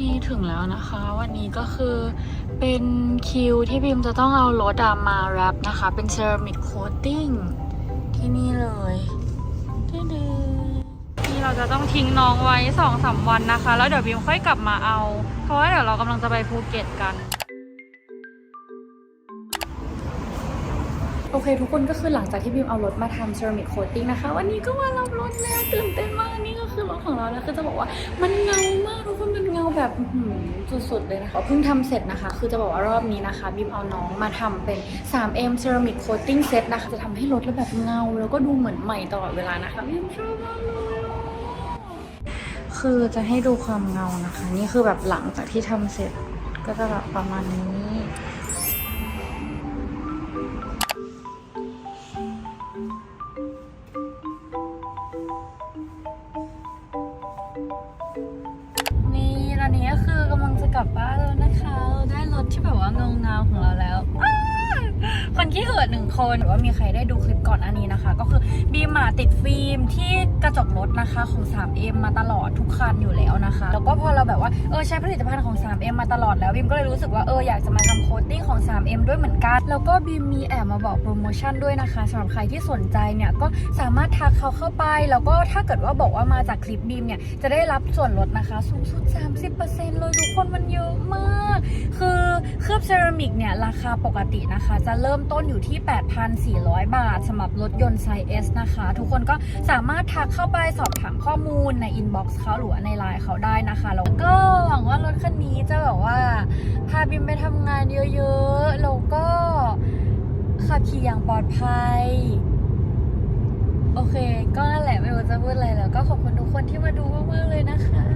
นี่ถึงแล้วนะคะ วันนี้ก็คือเป็นคิวที่พิมจะต้องเอารถอะมาแรปนะคะ เป็นเซรามิกโคตติ้งที่นี่เลยดื้อๆนี่เราจะต้องทิ้งน้องไว้สองสามวันนะคะ แล้วเดี๋ยวพิมค่อยกลับมาเอา เพราะว่าเดี๋ยวเรากำลังจะไปภูเก็ตกัน โอเคทุกคนก็คือหลังจากที่บิมเอารถมาทำเซรามิกโคตติ้งนะคะ วันนี้ก็มารับรถแล้วตื่นเต้นมากนี่ก็คือรถของเราแล้วคือจะบอกว่ามันเงามากทุกคนมันเงาแบบหือสุดๆเลยนะคะเพิ่งทำเสร็จนะคะ คือจะบอกว่ารอบนี้นะคะบิมเอาน้องมาทำเป็น 3M Ceramic Coating Set นะคะ จะทำให้รถแล้วแบบเงา แล้วก็ดูเหมือนใหม่ตลอดเวลานะคะบิมชอบมากเลยคือจะให้ดูความเงานะคะ นี่คือแบบหลังจากที่ทำเสร็จก็จะแบบประมาณนี้ กลับบ้านแล้วนะคะ ได้รถที่แบบว่างงนะของเราแล้วอ้าคน ขี้เหือดหนึ่งคนหรือว่ามีใครได้ดูคลิปก่อนอันนี้นะคะ ก็คือบีมอะติดฟิล์มที่กระจกรถนะคะของ 3M มาตลอดทุกคันอยู่แล้วนะคะ แล้วก็พอเราแบบว่าเออใช้ผลิตภัณฑ์ของ 3M มาตลอดแล้วบีมก็เลยรู้สึกว่าเอออยากจะมาทำโคตติ้งของ 3M ด้วยเหมือนกัน แล้วก็บีมมีแอบมาบอกโปรโมชั่นด้วยนะคะสำหรับใครที่สนใจเนี่ยก็สามารถทักเขาเข้าไป แล้วก็ถ้าเกิดว่าบอกว่ามาจากคลิปบีมเนี่ยจะได้รับส่วนลดนะคะสูงสุด 30%เลยทุกคนมันเยอะมาก ลือบเซรามิกเนี่ย ราคาปกตินะคะ จะเริ่มต้นอยู่ที่ 8,400 บาทสำหรับรถยนต์ไซส์ S นะคะ ทุกคนก็สามารถทักเข้าไปสอบถามข้อมูลในอินบ็อกซ์เขาหรือในไลน์เขาได้นะคะแล้วก็หวังว่ารถคันนี้จะแบบว่า พาบิมไปทำงานเยอะๆ แล้วก็ขับขี่อย่างปลอดภัย โอเค ก็นั่นแหละไม่รู้จะพูดอะไรแล้ว ก็ขอบคุณทุกคนที่มาดูมากๆเลยนะคะ